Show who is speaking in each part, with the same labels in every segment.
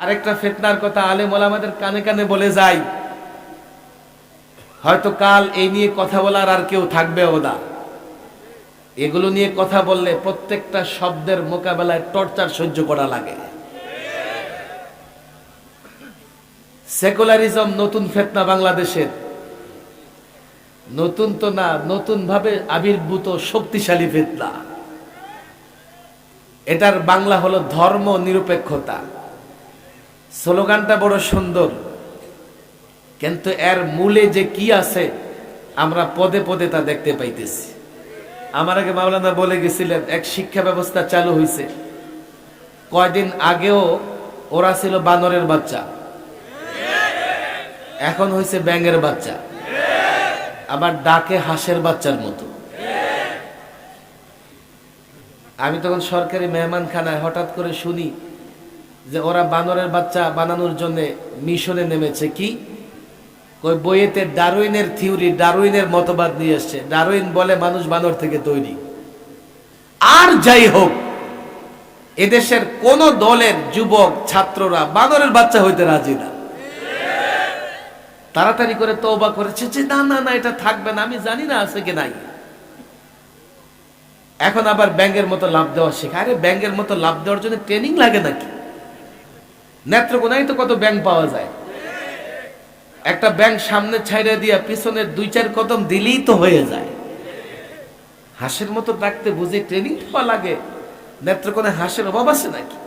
Speaker 1: আরেকটা ফেতনার কথা আলেম ওলামাদের কানে কানে বলে যাই হয়তো কাল এই নিয়ে কথা বলার আর কেউ থাকবে ওদা এগুলো নিয়ে কথা বললে প্রত্যেকটা শব্দের মোকাবেলায় টর্চার সহ্য করা লাগে। সেকুলারিজম নতুন ফেতনা বাংলাদেশের। নতুন তো না নতুন ভাবে আবির্ভূত শক্তিশালী ফেতনা। এটার বাংলা হলো ধর্ম নিরপেক্ষতা স্লোগানটা বড় সুন্দর। কিন্তু এর মূলে যে কি আছে, আমরা পদে পদে তা দেখতে পাইতেছি। আমার আগে মাওলানা বলে গেছিলেন, এক শিক্ষা ব্যবস্থা চালু হয়েছে কয়দিন আগেও ওরা ছিল বানরের বাচ্চা। এখন হয়েছে ব্যাঙের বাচ্চা। আবার ডাকে হাঁসের বাচ্চার মতো। আমি তখন সরকারি মেহমানখানায় হঠাৎ করে শুনি যে ওরা বানরের বাচ্চা বানানোর জন্য মিশনে নেমেছে কি? ওই বইয়েতে ডারউইনের থিওরি, ডারউইনের মতবাদ নিয়ে এসছে ডারউইন বলে মানুষ বানর থেকে তৈরি। আর যাই হোক, এদেশের কোন দলের যুবক, ছাত্ররা বানরের বাচ্চা হইতে রাজি না। তাড়াতাড়ি করে তওবা করেছে যে, না না না, এটা থাকবে না, আমি জানি না আছে কি নাই। এখন আবার ব্যাংকের মতো লাভ দেওয়া শেখা। আরে ব্যাংকের মতো লাভ দেওয়ার জন্য ট্রেনিং লাগে নাকি? নেত্রকোনায় তো কত ব্যাংক পাওয়া যায়। একটা ব্যাংক সামনে ছাইড়ে দিয়া পিছনে দুই চার কদম দিলেই তো হয়ে যায়। হাঁসের মতো ডাকতে বুঝে ট্রেনিং পাওয়া লাগে। নেত্রকোনায় হাঁসের অভাব আছে নাকি?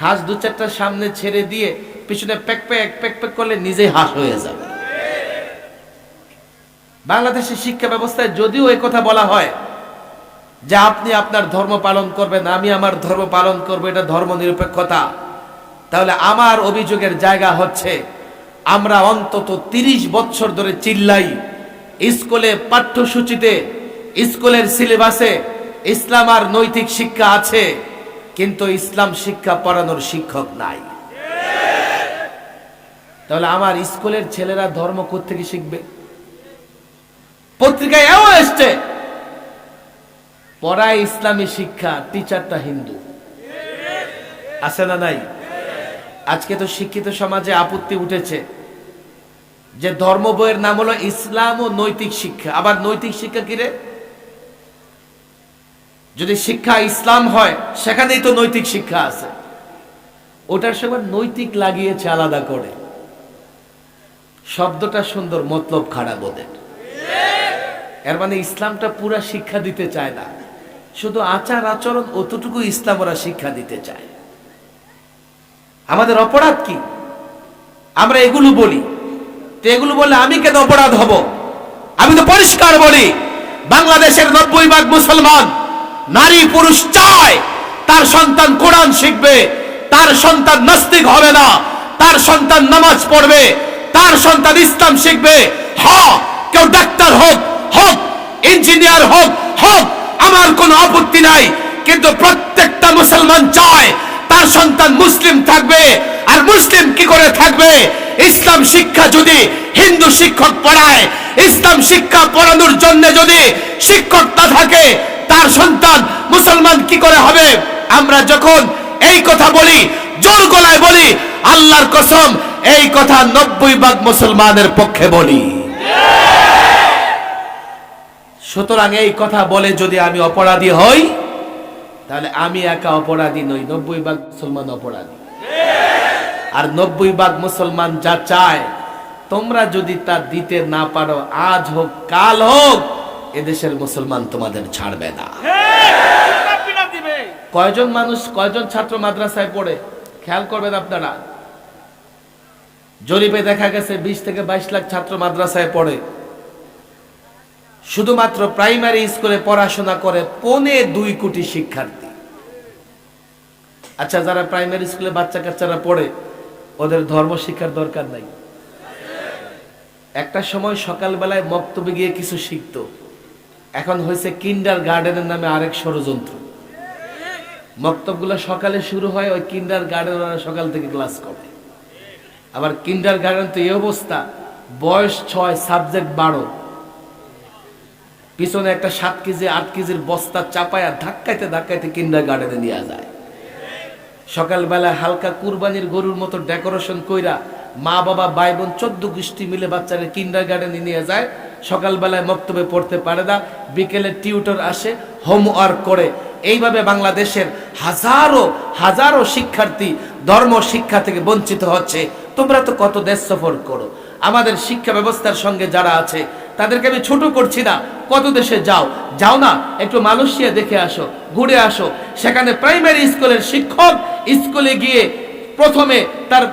Speaker 1: হাঁস দু চারটা সামনে ছেড়ে দিয়ে পিছনে প্যাক প্যাক প্যাক প্যাক করলে নিজেই হাঁস হয়ে যাবে। বাংলাদেশের শিক্ষা ব্যবস্থায় যদিও কথা বলা হয় যে আপনি আপনার ধর্ম পালন করবেন, আমি আমার ধর্ম পালন করব, এটা ধর্ম নিরপেক্ষতা তাহলে আমার অভিযোগের জায়গা হচ্ছে, আমরা অন্তত তিরিশ বছর ধরে চিল্লাই, স্কুলে পাঠ্যসূচিতে, স্কুলের সিলেবাসে ইসলাম আর নৈতিক শিক্ষা আছে, কিন্তু ইসলাম শিক্ষা পড়ানোর শিক্ষক নাই। তাহলে আমার স্কুলের ছেলেরা ধর্ম থেকে শিখবে? পত্রিকায় এও এসছে, পড়ায় ইসলামী শিক্ষা টিচারটা হিন্দু। আছে না নাই? আজকে তো শিক্ষিত সমাজে আপত্তি উঠেছে যে ধর্ম বইয়ের নাম হলো ইসলাম ও নৈতিক শিক্ষা। আবার নৈতিক শিক্ষা কিরে যদি শিক্ষা ইসলাম হয়, সেখানেই তো নৈতিক শিক্ষা আছে। ওটার সময় নৈতিক লাগিয়েছে আলাদা করে। শব্দটা সুন্দর, মতলব খারাপ ওদের। এর মানে ইসলামটা পুরা শিক্ষা দিতে চায় না। শুধু আচার আচরণ অতটুকু ইসলাম ওরা শিক্ষা দিতে চায়। আমাদের অপরাধ কি? আমরা এগুলো বলি। তো এগুলো বললে আমি কেন অপরাধ হব? আমি তো পরিষ্কার বলি, বাংলাদেশের নব্বই ভাগ মুসলমান নারী পুরুষ চায়, তার সন্তান কোরআন শিখবে, তার সন্তান নাস্তিক হবে না, তার সন্তান নামাজ পড়বে, তার সন্তান ইসলাম শিখবে। হ কেউ ডাক্তার হোক হোক, ইঞ্জিনিয়ার হোক হোক, আমার কোনো আপত্তি নাই, কিন্তু প্রত্যেকটা মুসলমান সন্তান মুসলিম থাকবে, আর মুসলিম কি করে থাকবে? ইসলাম শিক্ষা যদি হিন্দু শিক্ষক পড়ায়, ইসলাম শিক্ষা পড়ানোর জন্য যদি শিক্ষক না থাকে, তার সন্তান মুসলমান কি করে হবে? আমরা যখন এই কথা বলি, জোর গলায় বলি, আল্লাহর কসম, এই কথা নব্বই ভাগ মুসলমানের পক্ষে বলি। সুতরাং এই কথা বলে যদি আমি অপরাধী হই তাহলে আমি একা অপরাধী নই, নব্বই ভাগ মুসলমান অপরাধী। আর নব্বই ভাগ মুসলমান যা চায়, তোমরা যদি তা দিতে না পারো, আজ হোক, কাল হোক, এদেশের মুসলমান তোমাদের ছাড়বে না। কয়জন মানুষ, কয়জন ছাত্র মাদ্রাসায় পড়ে? খেয়াল করবেন আপনারা। জরিপে দেখা গেছে, বিশ থেকে বাইশ লাখ ছাত্র মাদ্রাসায় পড়ে। শুধুমাত্র প্রাইমারি স্কুলে পড়াশোনা করে পৌনে দুই কোটি শিক্ষার্থী। আচ্ছা যারা প্রাইমারি স্কুলে বাচ্চা কাচ্চারা পড়ে, ওদের ধর্ম শিক্ষার দরকার নাই। একটা সময় সকালবেলায় মক্তবে গিয়ে কিছু শিখতো। এখন হয়েছে কিন্ডার গার্ডেনের নামে আরেক ষড়যন্ত্র। মক্তবগুলো সকালে শুরু হয়, ওই কিন্ডার গার্ডেন ওরা সকাল থেকে ক্লাস করে। আবার কিন্ডার গার্ডেন তো এই অবস্থা, বয়স ছয় সাবজেক্ট বারো। পিছনে একটা সাত কেজি, আট কেজির বস্তা চাপায় ধাক্কাইতে ধাক্কাইতে কিন্ডার গার্ডেনে নিয়ে যায়। সকালবেলা হালকা কুরবানির গরুর মতো ডেকোরেশন কইরা মা, বাবা ভাই বোন চোদ্দ গোষ্ঠী মিলে বাচ্চারা কিন্ডার গার্ডেনে নিয়ে যায়। সকালবেলায় মক্তবে পড়তে পারে না, বিকেলে টিউটর আসে, হোমওয়ার্ক করে। এইভাবে বাংলাদেশের হাজারো হাজারো শিক্ষার্থী ধর্ম শিক্ষা থেকে বঞ্চিত হচ্ছে। তোমরা তো কত দেশ সফর করো। আমাদের শিক্ষা ব্যবস্থার সঙ্গে যারা আছে তাদেরকে আমি ছোট করছি না। কত দেশে যাও। যাও না, একটু মালয়েশিয়া দেখে আসো, ঘুরে আসো। সেখানে প্রাইমারি স্কুলের শিক্ষক স্কুলে গিয়ে প্রথমে তার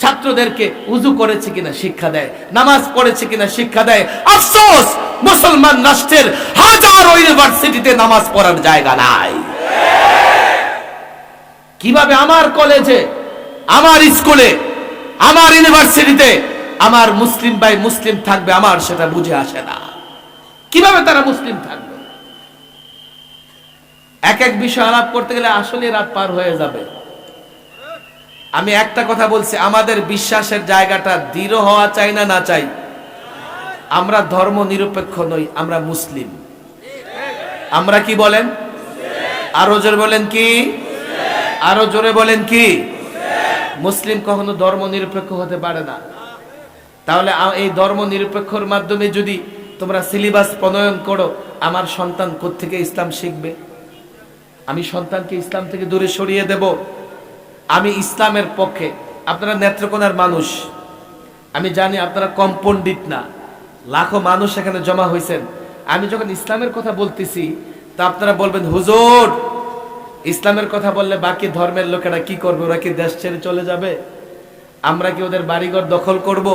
Speaker 1: ছাত্রদেরকে উজু করেছে কিনা শিক্ষা দেয়, নামাজ পড়েছে কিনা শিক্ষা দেয়। আফসোস, মুসলমান রাষ্ট্রের হাজারো ইউনিভার্সিটিতে নামাজ পড়ার জায়গা নাই। কীভাবে আমার কলেজে আমার স্কুলে আমার ইউনিভার্সিটিতে আমার মুসলিম ভাই মুসলিম থাকবে, আমার সেটা বুঝে আসে না। কীভাবে তারা মুসলিম থাকবে? এক এক বিষয় আলাপ করতে গেলে আসলে রাত পার হয়ে যাবে। আমি একটা কথা বলছি, আমাদের বিশ্বাসের জায়গাটা দৃঢ় হওয়া চাই না না চাই? আমরা ধর্ম নিরপেক্ষ নই, আমরা মুসলিম। আমরা কি বলেন? আরও জোরে বলেন কি? আরও জোরে বলেন কি? মুসলিম কখনো ধর্ম নিরপেক্ষ হতে পারে না। তাহলে এই ধর্ম নিরপেক্ষর মাধ্যমে যদি তোমরা সিলেবাস প্রণয়ন করো, আমার সন্তান থেকে ইসলাম শিখবে? আমি সন্তানকে ইসলাম থেকে দূরে সরিয়ে দেব। আমি ইসলামের পক্ষে। আপনারা নেত্রকোনার মানুষ। আমি জানি আপনারা কম পণ্ডিত না। লাখো মানুষ এখানে জমা হয়েছেন আমি যখন ইসলামের কথা বলতেছি, তা আপনারা বলবেন, হুজুর, ইসলামের কথা বললে বাকি ধর্মের লোকেরা কি করবে? ওরা কি দেশ ছেড়ে চলে যাবে? আমরা কি ওদের বাড়িঘর দখল করব?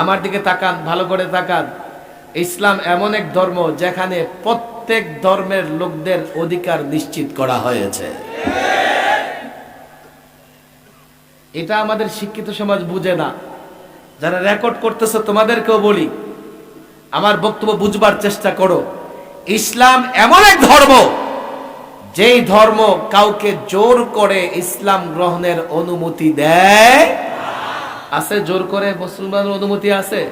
Speaker 1: আমার দিকে তাকান, ভালো করে তাকান। ইসলাম এমন এক ধর্ম যেখানে প্রত্যেক ধর্মের লোকদের অধিকার নিশ্চিত করা হয়েছে। এটা আমাদের শিক্ষিত সমাজ বুঝে না। যারা রেকর্ড করতেছে, তোমাদেরকেও বলি, আমার বক্তব্য বুঝবার চেষ্টা করো। ইসলাম এমন এক ধর্ম, যেই ধর্ম কাউকে জোর করে ইসলাম গ্রহণের অনুমতি দেয় আছে, জোর করে মুসলমানের অনুমতি আছে?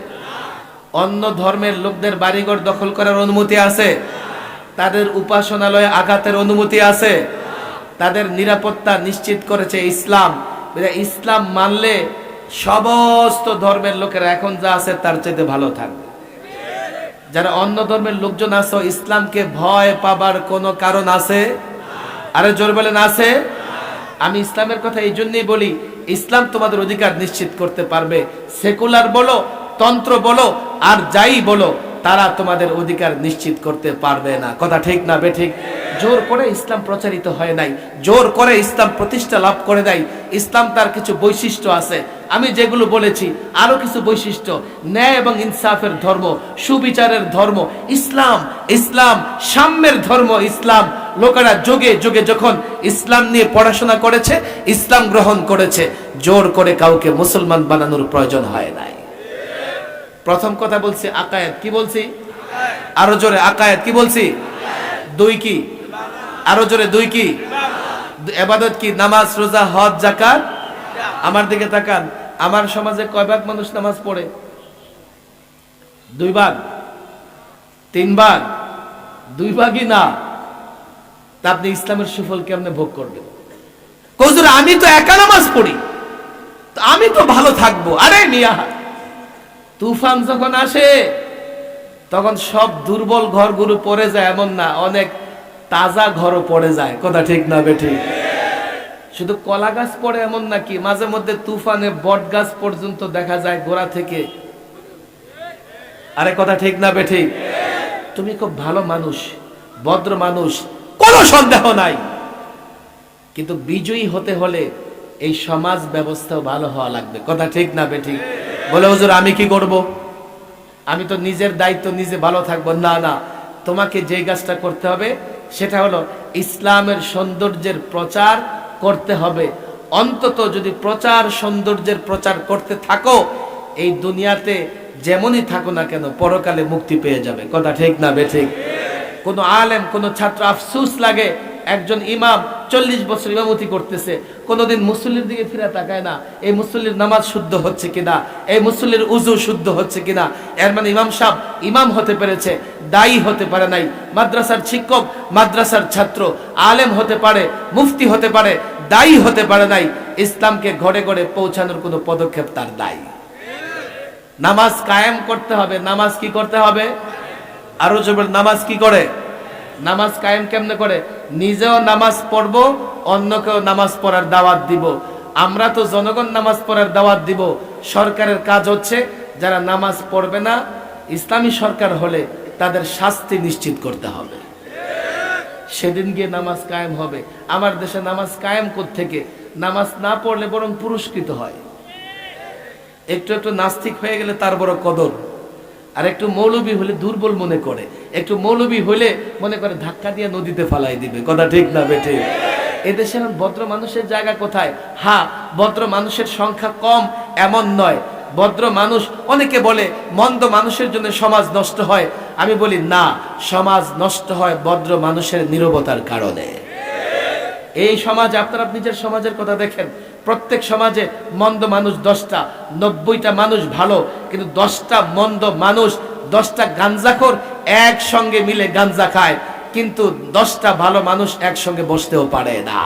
Speaker 1: অন্য ধর্মের লোকদের বাড়িঘর দখল করার অনুমতি আছে? তাদের উপাসনালয়ে আঘাতের অনুমতি আছে? তাদের নিরাপত্তা নিশ্চিত করেছে ইসলাম। ইসলাম মানলে সমস্ত ধর্মের লোকেরা এখন যা আছে তার চাইতে ভালো থাকবে। যারা অন্য ধর্মের লোকজন আছে ইসলামকে ভয় পাবার কোনো কারণ আছে? আরে জোর বলেন, আছে? আমি ইসলামের কথা এই জন্যই বলি, ইসলাম তোমাদের অধিকার নিশ্চিত করতে পারবে। সেকুলার বলো, তন্ত্র বলো, আর যাই বলো, তারা তোমাদের অধিকার নিশ্চিত করতে পারবে না। কথা ঠিক না বেঠিক জোর করে ইসলাম প্রচারিত হয় নাই। জোর করে ইসলাম প্রতিষ্ঠা লাভ করে দেয় ইসলাম তার কিছু বৈশিষ্ট্য আছে। আমি যেগুলো বলেছি, আরও কিছু বৈশিষ্ট্য। ন্যায় এবং ইনসাফের ধর্ম, সুবিচারের ধর্ম, ইসলাম ইসলাম, সাম্যের ধর্ম, ইসলাম। লোকেরা যোগে যোগে যখন ইসলাম নিয়ে পড়াশোনা করেছে, ইসলাম গ্রহণ করেছে, জোর করে কাউকে মুসলমান বানানোর প্রয়োজন হয় নাই। প্রথম কথা বলছি আকায়েত কি বলছি? আরও জোরে আকায়েত কি বলছি? দুই কি? আরও জোরে, দুই কি? এবাদত কি? নামাজ, রোজা, হজ জাকাত আমার দিকে তাকান। আমার সমাজে কয় ভাগ মানুষ নামাজ পড়ে? দুই ভাগ। তিন ভাগ। দুই ভাগই না। তা আপনি ইসলামের সুফল কেমনে ভোগ করবেন? কজুর আমি তো একা নামাজ পড়ি। আমি তো ভালো থাকব। আরে মিয়া, তুফান যখন আসে, তখন সব দুর্বল ঘরগুলো পড়ে যায় এমন না, অনেক তাজা ঘরও পড়ে যায়। কথা ঠিক না বেঠিক শুধু কলা গাছ পড়ে এমন নাকি মাঝে মধ্যে তুফানে বট গাছ পর্যন্ত দেখা যায় গোড়া থেকে। আরে কথা ঠিক না বেঠিক তুমি খুব ভালো মানুষ, ভদ্র মানুষ, কোনো সন্দেহ নাই। কিন্তু বিজয়ী হতে হলে এই সমাজ ব্যবস্থাও ভালো হওয়া লাগবে। কথা ঠিক না বেঠিক বলে, হুজুর, আমি কি করব? আমি তো নিজের দায়িত্ব, নিজে ভালো থাকব। না না, তোমাকে যে কাজটা করতে হবে, সেটা হলো ইসলামের সৌন্দর্যের প্রচার করতে হবে। অন্তত যদি প্রচার সৌন্দর্যের প্রচার করতে থাকো, এই দুনিয়াতে যেমনই থাকো না কেন, পরকালে মুক্তি পেয়ে যাবে। কথা ঠিক না বেঠিক কোন আলেম, কোন ছাত্র আফসুস লাগে, একজন ইমাম চল্লিশ বছর ইমামতি করতেছে, কোনোদিন মুসল্লির দিকে ফিরে তাকায় না, এই মুসল্লির নামাজ শুদ্ধ হচ্ছে কিনা, এই মুসল্লির উজু শুদ্ধ হচ্ছে কিনা? এর মানে ইমাম সাহেব ইমাম হতে পেরেছে, দায়ী হতে পারে নাই। মাদ্রাসার শিক্ষক, মাদ্রাসার ছাত্র, আলেম হতে পারে, মুফতি হতে পারে দায়ী হতে পারে নাই, ইসলামকে ঘরে ঘরে পৌঁছানোর কোনো পদক্ষেপ তার দায়ী নামাজ কায়েম করতে হবে, নামাজ কি করতে হবে? আরও জবের নামাজ কি করে? নামাজ কায়েম কেমনে করে? নিজেও নামাজ পড়ব, অন্যকেও নামাজ পড়ার দাওয়াত দিব। আমরা তো জনগণ নামাজ পড়ার দাওয়াত দিব। সরকারের কাজ হচ্ছে, যারা নামাজ পড়বে না, ইসলামী সরকার হলে তাদের শাস্তি নিশ্চিত করতে হবে। সেদিন গিয়ে নামাজ কায়েম হবে। আমার দেশে নামাজ কায়েম থেকে নামাজ না পড়লে বরং পুরস্কৃত হয়। একটু একটু নাস্তিক হয়ে গেলে তার বড় কদর। আর একটু মৌলবী হলে দুর্বল মনে করে। একটু মৌলবী হলে মনে করে ধাক্কা দিয়ে নদীতে ফালাই দিবে। কথা ঠিক না বেঠে? এদেশে ভদ্র মানুষের জায়গা কোথায়? হ্যাঁ ভদ্র মানুষের সংখ্যা কম, এমন নয়। ভদ্র মানুষ, অনেকে বলে মন্দ মানুষের জন্য সমাজ নষ্ট হয়। আমি বলি, না, সমাজ নষ্ট হয় ভদ্র মানুষের নীরবতার কারণে। এই সমাজ, আপনারা নিজের সমাজের কথা দেখেন। প্রত্যেক সমাজে মন্দ মানুষ দশটা, নব্বইটা মানুষ ভালো, কিন্তু দশটা মন্দ মানুষ, দশটা গাঞ্জাখোর একসঙ্গে মিলে গাঞ্জা খায়, কিন্তু দশটা ভালো মানুষ একসঙ্গে বসতেও পারে না।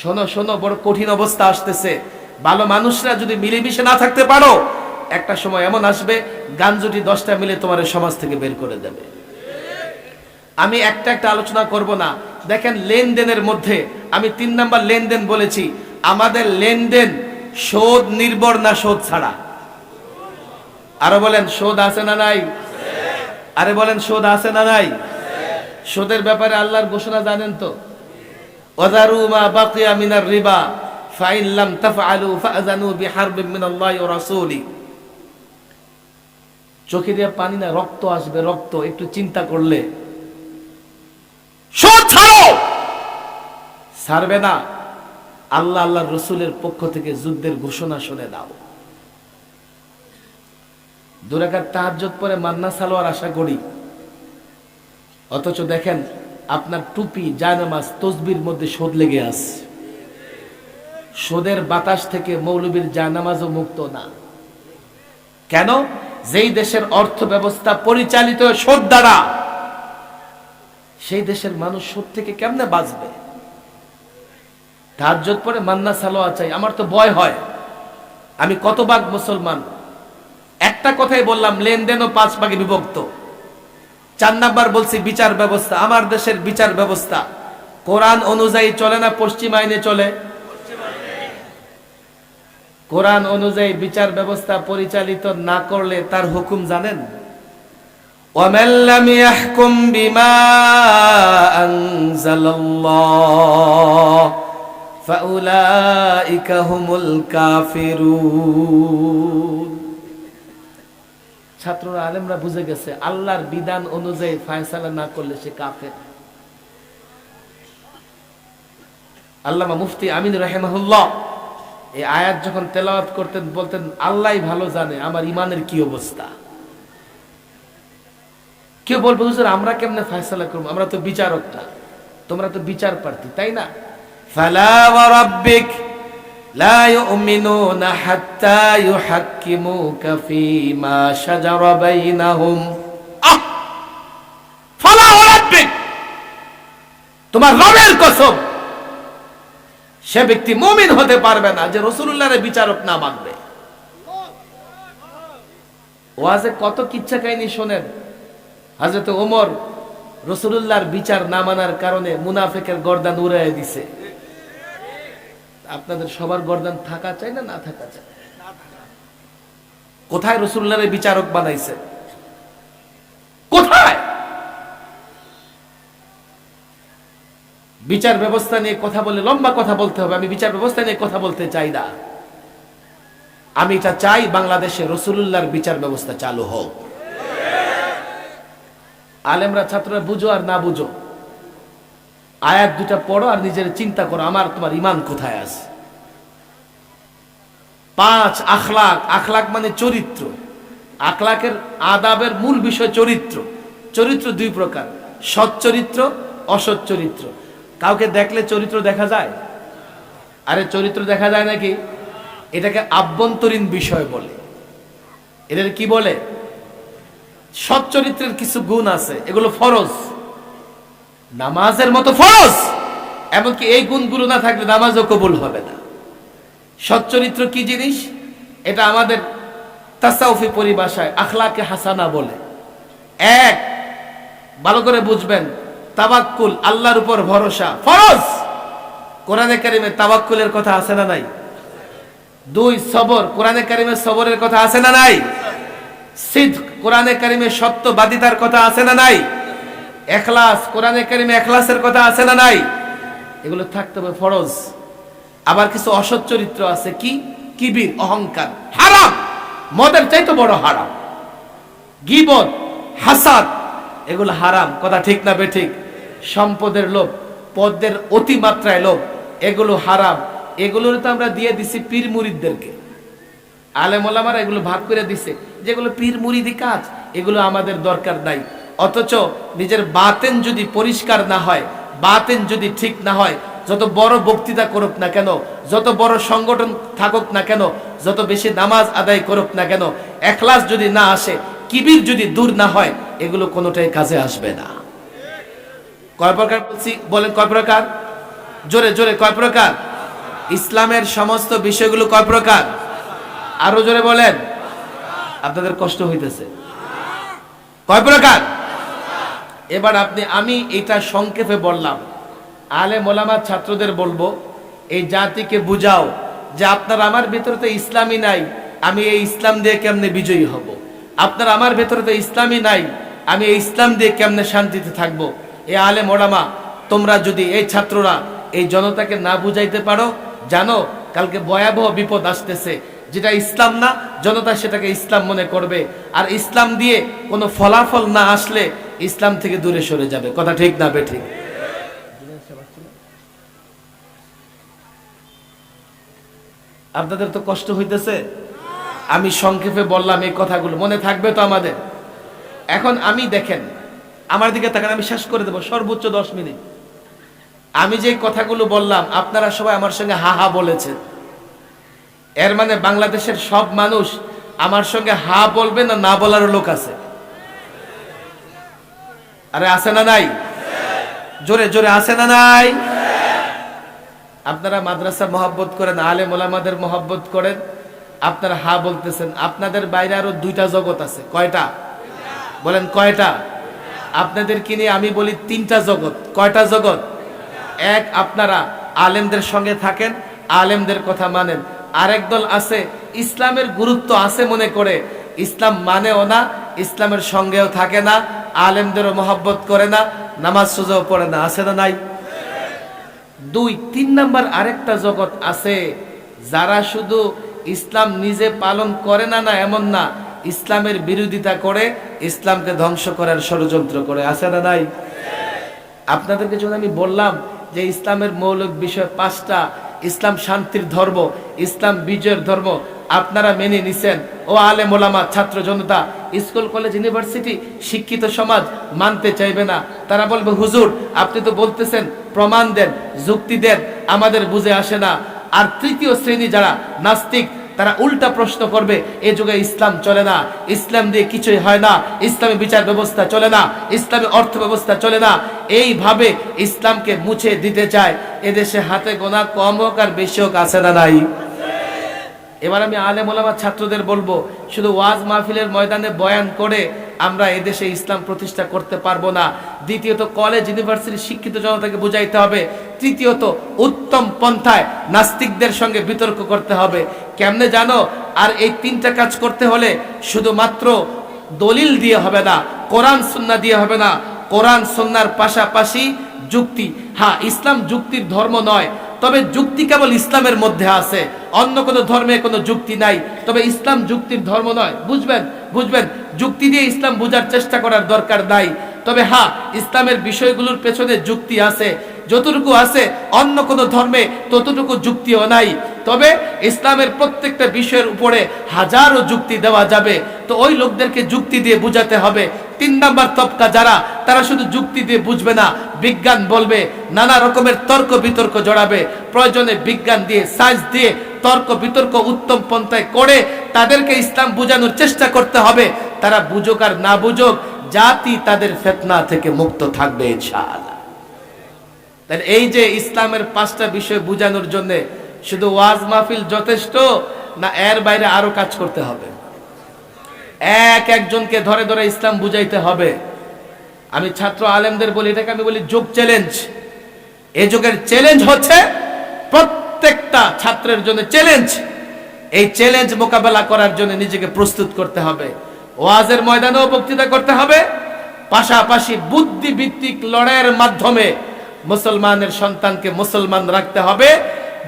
Speaker 1: শোনো শোনো, বড় কঠিন অবস্থা আসতেছে। ভালো মানুষরা যদি মিলেমিশে না থাকতে পারো, একটা সময় এমন আসবে গাঞ্জুটি দশটা মিলে তোমার সমাজ থেকে বের করে দেবে। আমি একটা একটা আলোচনা করব না। দেখেন লেনদেনের মধ্যে, আমি তিন নাম্বার লেনদেন বলেছি, আমাদের লেনদেন শোধ নির্ভর না শোধ ছাড়া। আরও বলেন, শোধ আছে না নাই? আরে বলেন, শোধ আছে না নাই? শোধের ব্যাপারে আল্লাহর ঘোষণা জানেন তো? ওয়াদারু মা বাকিয়া মিনার রিবা। চোখে দিয়ে পানি না, রক্ত আসবে, রক্ত, একটু চিন্তা করলে। ছাড়বে না। আল্লাহ রসুলের পক্ষ থেকে যুদ্ধের ঘোষণা শুনে দাও। দুরাকার তাহাজ্জত পরে মান্না সালোয়ার আশা করি। অথচ দেখেন, আপনার টুপি, জায়নামাজ, তসবির মধ্যে শোধ লেগে আছে। শোধের বাতাস থেকে মৌলবীর জায়নামাজও মুক্ত না। কেন? যেই দেশের অর্থ ব্যবস্থা পরিচালিত শোধ দ্বারা সেই দেশের মানুষ সুদ থেকে কেমনে বাঁচবে? তাহাজ্জত পরে মান্না সালোয়া চাই, আমার তো ভয় হয়। আমি কত ভাগ মুসলমান। একটা কথাই বললাম, লেনদেনও পাঁচ ভাগে বিভক্ত। চার নাম্বার বলছি, বিচার ব্যবস্থা, আমার দেশের বিচার ব্যবস্থা। কোরআন অনুযায়ী চলে না, পশ্চিম আইনে চলে। কোরআন অনুযায়ী বিচার ব্যবস্থা পরিচালিত না করলে তার হুকুম জানেন? ওয়ামাল্লাম ইয়াহকুম বিমা আনজালাল্লাহ, ফাউলাইকা হুমুল কাফিরুন। ছাত্ররা, আলেমরা বুঝে গেছে, আল্লাহর বিধান অনুযায়ী ফায়সালা না করলে সে কাফের। আল্লামা মুফতি আমিন রাহেমাহুল্লাহ এই আয়াত যখন তেলাওয়াত করতেন, বলতেন আল্লাহ ভালো জানে আমার ইমানের কি অবস্থা। কেউ বলব, হুজুর, আমরা কেমনে ফয়সালা করব? আমরা তো বিচারক না তোমরা তো বিচার প্রার্থী, তাই না? তোমার রবের কসম সে ব্যক্তি মুমিন হতে পারবে না যে রাসূলুল্লাহর বিচারক না মানবে। ওয়াজে কত কিচ্ছা কাহিনী শোনেন। হাজরত ওমর রসুল্লাহর বিচার না মানার কারণে মুনাফেকের গর্দান উড়াই দিছে। আপনাদের সবার গর্দান থাকা চাই না না থাকা চাই? কোথায় রসুল্লাহর বিচারক বানাইছে? কোথায়? বিচার ব্যবস্থা নিয়ে কথা বলে লম্বা কথা বলতে হবে, আমি বিচার ব্যবস্থা নিয়ে কথা বলতে চাই না। আমি এটা চাই বাংলাদেশে রসুল্লাহর বিচার ব্যবস্থা চালু হোক। আলেমরা, ছাত্ররা, বুঝো আর না বুঝো। আয়াত দুটা পড়ো আর নিজের চিন্তা করো, আমার তোমার ইমান কোথায় আছে? পাঁচ, আখলাক। আখলাক মানে চরিত্র। আখলাকের আদাবের মূল বিষয় চরিত্র। চরিত্র দুই প্রকার, সৎ চরিত্র, অসৎ চরিত্র। কাউকে দেখলে চরিত্র দেখা যায়? আরে চরিত্র দেখা যায় নাকি? এটাকে আভ্যন্তরীণ বিষয় বলে। এদের কি বলে? সৎ চরিত্রের কিছু গুণ আছে, এগুলো ফরজ। নামাজের মতো ফরজ! এমনকি এই গুণগুলো না থাকলে নামাজও কবুল হবে না। সৎ চরিত্র কি জিনিস? এটা আমাদের তাসাউফি পরিভাষায় আখলাকে হাসানা বলে। এক, ভালো করে বুঝবেন তাবাক্কুল, আল্লাহর উপর ভরসা। ফরজ! কোরআনে কারিমে তাবাক্কুলের কথা আছে না নাই? দুই, সবর। কোরআনে কারিমে সবরের কথা আছে না নাই? সিদ কোরআনে কারিমে সত্যবাদিতার কথা আছে না নাই? এখলাস। কোরআনে কারিমে এখলাসের কথা আছে না নাই? এগুলো থাকতে হবে ফরজ। আবার কিছু অসৎ চরিত্র আছে কি? কিবির, অহংকার। হারাম! মদের চাইতে বড় হারাম। গিবত, হাসাদ, এগুলো হারাম। কথা ঠিক না বেঠিক সম্পদের লোভ, পদের অতিমাত্রায় লোভ, এগুলো হারাম। এগুলোর তো আমরা দিয়ে দিছি পীর মুরিদদেরকে। আলেমোলামারা এগুলো ভাগ করে দিছে। যেগুলো পীর মুরিদি কাজ, এগুলো আমাদের দরকার নাই। অথচ নিজের বাতেন যদি পরিষ্কার না হয়, বাতেন যদি ঠিক না হয়, যত বড় বক্তৃতা করুক না কেন, যত বড় সংগঠন থাকুক না কেন, যত বেশি নামাজ আদায় করুক না কেন একলাস যদি না আসে, কিবির যদি দূর না হয়, এগুলো কোনোটাই কাজে আসবে না। কয় প্রকার বলছি? বলেন কয় প্রকার? জোরে জোরে, কয় প্রকার? ইসলামের সমস্ত বিষয়গুলো কয় প্রকার? আরও জোরে বলেন। আপনাদের কষ্ট হইতেছে। কয় প্রকার? এবার আপনি, আমি এটা সংক্ষেপে বললাম। আলে মোলামার ছাত্রদের বলব, এই জাতিকে বুঝাও যে আপনার আমার ভিতরে তো ইসলামই নাই, আমি এই ইসলাম দিয়ে কেমনে বিজয়ী হব? আপনার আমার ভেতরে তো ইসলামই নাই, আমি এই ইসলাম দিয়ে কেমনে শান্তিতে থাকব? এ আলে মোলামা তোমরা যদি এই ছাত্ররা এই জনতাকে না বুঝাইতে পারো, জানো কালকে ভয়াবহ বিপদ আসতেছে। যেটা ইসলাম না, জনতা সেটাকে ইসলাম মনে করবে। আর ইসলাম দিয়ে কোনো ফলাফল না আসলে ইসলাম থেকে দূরে সরে যাবে। কথা ঠিক না বেঠিক? আপনাদের তো কষ্ট হইতেছে। আমি সংক্ষেপে বললাম এই কথাগুলো। মনে থাকবে তো আমাদের? এখন আমি দেখেন আমার দিকে তাকান, আমি শেষ করে দেবো, সর্বোচ্চ দশ মিনিট। আমি যে কথাগুলো বললাম, আপনারা সবাই আমার সঙ্গে হা হা বলেছেন। এর মানে বাংলাদেশের সব মানুষ আমার সঙ্গে হা বলবে না না বলার লোক আছে। আরে আছে না নাই? জোরে জোরে আছে না নাই? আপনারা মাদ্রাসা মহব্বত করেন আলে মোলামাদের মহব্বত করেন, আপনারা হা বলতেছেন। আপনাদের বাইরে আরও দুইটা জগৎ আছে। কয়টা? বলেন কয়টা? আপনাদের কিনে আমি বলি তিনটা জগৎ। কয়টা জগৎ? এক, আপনারা আলেমদের সঙ্গে থাকেন, আলেমদের কথা মানেন। আরেক দল আছে, ইসলামের গুরুত্ব আছে মনে করে। ইসলাম মানেও না, ইসলামের সঙ্গেও থাকে না, আলেমদেরও মহব্বত করে না, নামাজ সুজাও পড়ে না। আছে না নাই? দুই, তিন নাম্বার আরেকটা জগৎ আছে, যারা শুধু ইসলাম নিজে পালন করে না না এমন না ইসলামের বিরোধিতা করে, ইসলামকে ধ্বংস করার ষড়যন্ত্র করে। আছে না নাই? আপনাদেরকে যখন আমি বললাম যে ইসলামের মৌলিক বিষয় পাঁচটা, ইসলাম শান্তির ধর্ম, ইসলাম বিজয়ের ধর্ম, আপনারা মেনে নিছেন। ও আলে মোলামা ছাত্র জনতা, স্কুল, কলেজ, ইউনিভার্সিটি, শিক্ষিত সমাজ মানতে চাইবে না। তারা বলবে, হুজুর, আপনি তো বলতেছেন, প্রমাণ দেন, যুক্তি দেন, আমাদের বুঝে আসে না। আর তৃতীয় শ্রেণি যারা, নাস্তিক তারা উল্টা প্রশ্ন করবে, এ যুগে ইসলাম চলে না, ইসলাম দিয়ে কিছুই হয় না, ইসলামী বিচার ব্যবস্থা চলে না, ইসলামী অর্থ ব্যবস্থা চলে না। এইভাবে ইসলামকে মুছে দিতে চায়। এদেশে হাতে গোনা কম হোক আর বেশি হোক আছে না নাই। এবার আমি আলেম ওলামা ছাত্রদের বলব, শুধু ওয়াজ মাহফিলের ময়দানে বয়ান করে আমরা এদেশে ইসলাম প্রতিষ্ঠা করতে পারব না। দ্বিতীয়ত কলেজ ইউনিভার্সিটির শিক্ষিত জনতাকে বুঝাইতে হবে। তৃতীয়ত, উত্তম পন্থায় নাস্তিকদের সঙ্গে বিতর্ক করতে হবে। কেমনে জানো? আর এই তিনটা কাজ করতে হলে শুধুমাত্র দলিল দিয়ে হবে না, কোরআন সুন্না দিয়ে হবে না। কোরআন সুন্নার পাশাপাশি যুক্তি। হ্যাঁ ইসলাম যুক্তির ধর্ম নয়, তবে যুক্তি কেবল ইসলামের মধ্যে আছে। অন্য কোনো ধর্মে কোনো যুক্তি নাই, তবে ইসলাম যুক্তির ধর্ম নয়। বুঝবেন? বুঝবেন, যুক্তি দিয়ে ইসলাম বোঝার চেষ্টা করার দরকার নাই। তবে হ্যাঁ ইসলামের বিষয়গুলোর পেছনে যুক্তি আছে, যতটুকু আছে, অন্য কোনো ধর্মে ততটুকু যুক্তিও নাই। তবে ইসলামের প্রত্যেকটা বিষয়ের উপরে হাজারো যুক্তি দেওয়া যাবে। তো ওই লোকদেরকে যুক্তি দিয়ে বুঝাতে হবে। তিন নাম্বার তবকা যারা, তারা শুধু যুক্তি দিয়ে বুঝবে না, বিজ্ঞান বলবে, নানা রকমের তর্ক বিতর্ক জড়াবে। প্রয়োজনে বিজ্ঞান দিয়ে, সায়েন্স দিয়ে তর্ক, বিতর্ক, উত্তম পন্থায় করে তাদেরকে ইসলাম বোঝানোর চেষ্টা করতে হবে। তারা বুঝুক আর না বুঝুক, জাতি তাদের ফেতনা থেকে মুক্ত থাকবে ইনশাআল্লাহ। এই যে ইসলামের পাঁচটা বিষয় বোঝানোর জন্য শুধু ওয়াজ মাহফিল যথেষ্ট, না এর বাইরে আরও কাজ করতে হবে? এক একজনকে ধরে ধরে ইসলাম বুঝাইতে হবে। আমি ছাত্র আলেমদের বলি, এটাকে আমি বলি যোগ চ্যালেঞ্জ। এই যুগের চ্যালেঞ্জ হচ্ছে প্রত্যেকটা ছাত্রের জন্য চ্যালেঞ্জ এই চ্যালেঞ্জ মোকাবেলা করার জন্য নিজেকে প্রস্তুত করতে হবে। ওয়াজের ময়দানেও বক্তৃতা করতে হবে। পাশাপাশি বুদ্ধিভিত্তিক লড়াইয়ের মাধ্যমে মুসলমানের সন্তানকে মুসলমান রাখতে হবে।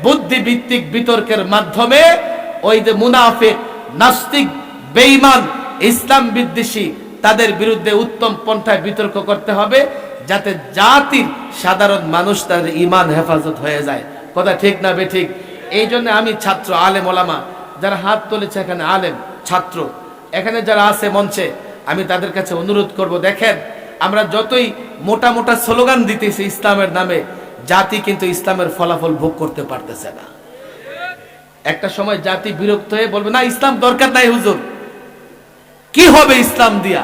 Speaker 1: বুদ্ধিভিত্তিক বিতর্কের মাধ্যমে ওই যে মুনাফিক, নাস্তিক, বেঈমান, ইসলাম বিদ্বেষী, তাদের বিরুদ্ধে উত্তম পন্থায় বিতর্ক করতে হবে। যাতে জাতির সাধারণ মানুষ তাদের ইমান হেফাজত হয়ে যায়। কথা ঠিক না বে ঠিক এই জন্য আমি ছাত্র, আলেম, ওলামা। যারা হাত তুলেছে এখানে আলেম, ছাত্র। এখানে যারা আছে মঞ্চে, আমি তাদের কাছে অনুরোধ করব, দেখেন, আমরা যতই মোটা মোটা স্লোগান দিতেছি ইসলামের নামে, জাতি কিন্তু ইসলামের ফলাফল ভোগ করতে পারতেছে না। একটা সময় জাতি বিরক্ত হয়ে বলবে, না, ইসলাম দরকার নাই হুজুর। কি হবে ইসলাম দিয়া?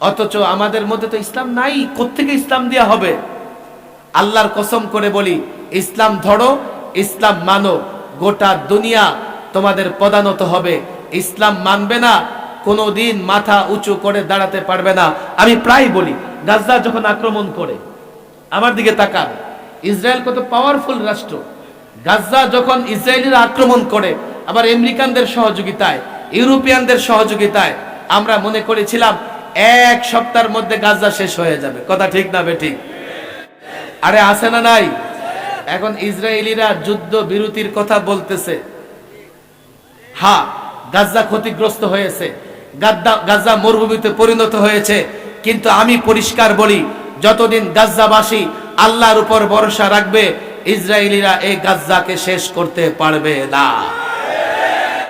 Speaker 1: অথচ আমাদের মধ্যে তো ইসলাম নাই, কোত্থেকে ইসলাম দিয়া হবে? আল্লাহর কসম করে বলি ইসলাম ধরো, ইসলাম মানো। গোটা দুনিয়া তোমাদের প্রদানত হবে। ইসলাম মানবে না, কোনোদিন মাথা উঁচু করে দাঁড়াতে পারবে না। আমি প্রায় বলি, গাজা যখন আক্রমণ করে, আমার দিকে তাকান। ইসরায়েল কত পাওয়ারফুল রাষ্ট্র। গাজা যখন ইসরায়েলিরা আক্রমণ করে, আবার আমেরিকানদের সহযোগিতায়, ইউরোপিয়ানদের সহযোগিতায়, আমরা মনে করেছিলাম, এক সপ্তাহের মধ্যে গাজা শেষ হয়ে যাবে। কথা ঠিক না বে ঠিক? আরে আছে না নাই? এখন ইসরায়েলিরা যুদ্ধ বিরতির কথা বলতেছে। হা গাজা ক্ষতিগ্রস্ত হয়েছে। গাজা মরুভূমিতে পরিণত হয়েছে। কিন্তু আমি পরিষ্কার বলি, যতদিন গাজাবাসী আল্লাহর উপর ভরসা রাখবে, ইসরায়েলিরা এই গাজ্জাকে শেষ করতে পারবে না।